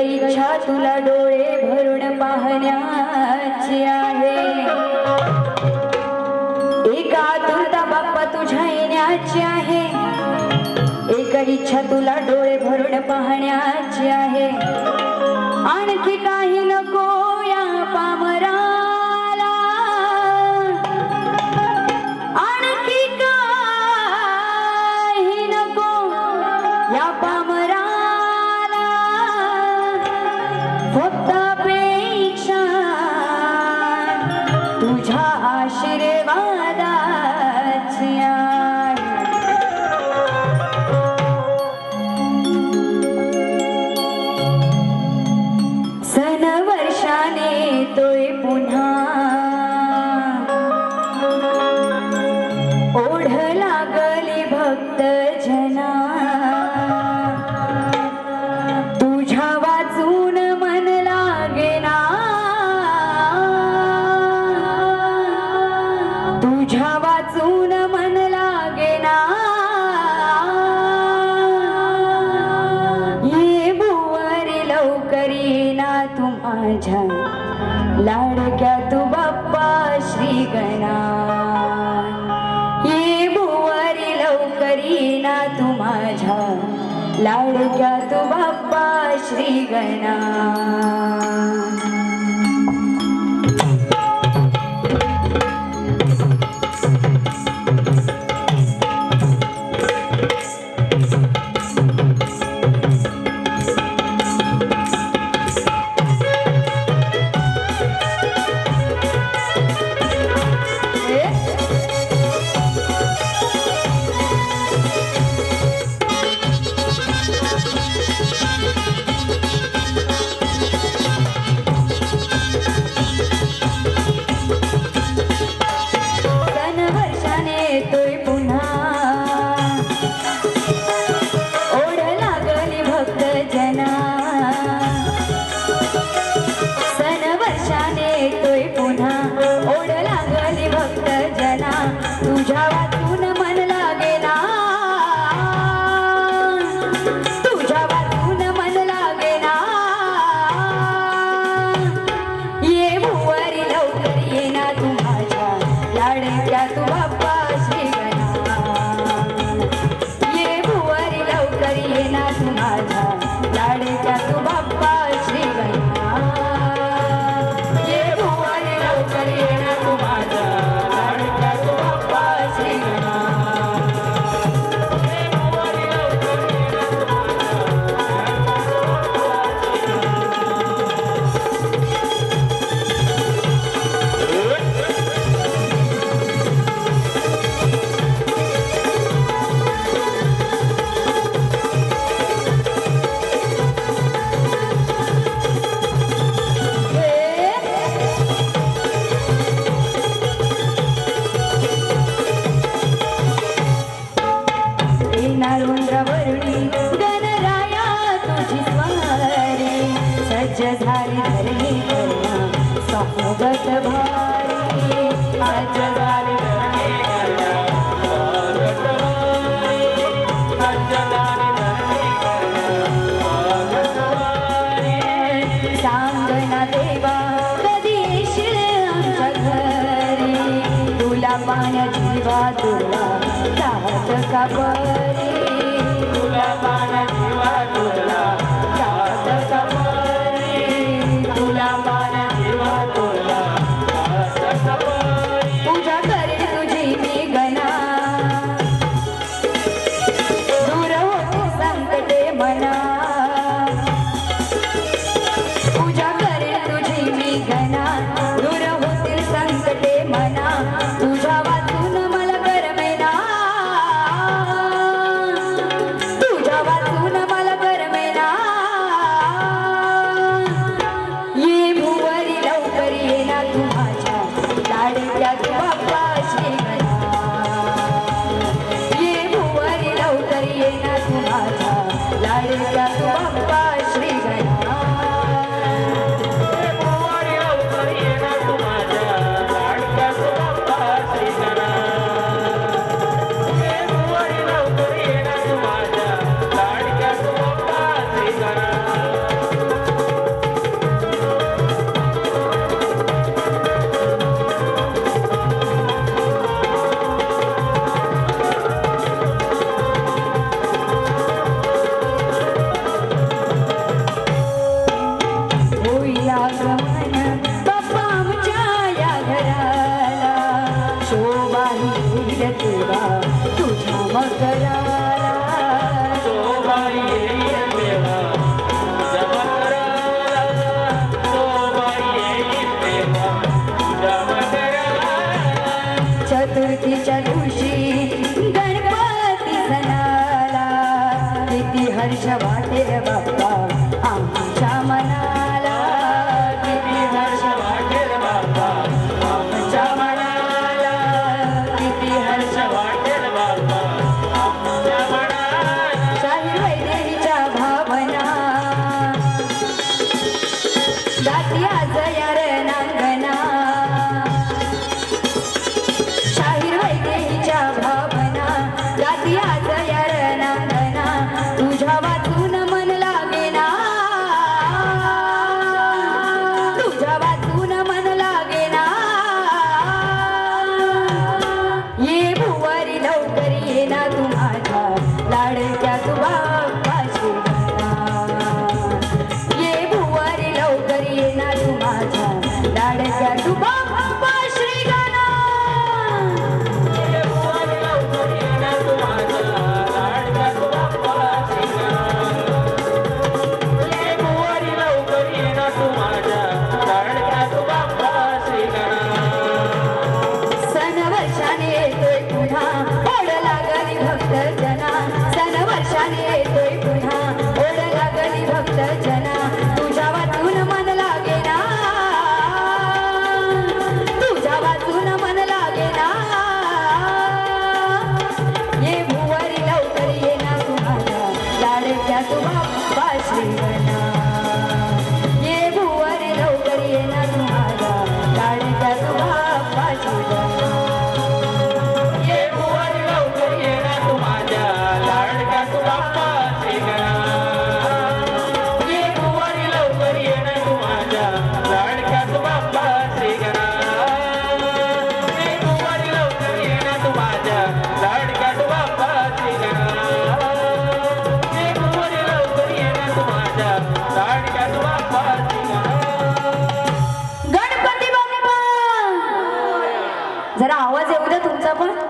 इच्छा तुला डोळे भरून पाहण्याची आहे. एका तुला बाप्पा तुझ्या येण्याची आहे. एक इच्छा तुला डोळे भरून पाहण्याची आहे. হৃদয়ে পুনঃ करीना तू माझ्या लाडक्या तू बाप्पा श्री गणा ये भुवारी लवकरीना तू माझ्या लाडक्या तू बाप्पा श्री गणा पाहिला तू बाप्पा त्या पाण्याची बाजूला चाहत का बरी तुला पाण्याची देवा तुझ्या मगरा ना तू माझ्या लाडक्या तू बाप्पाशी 대답을?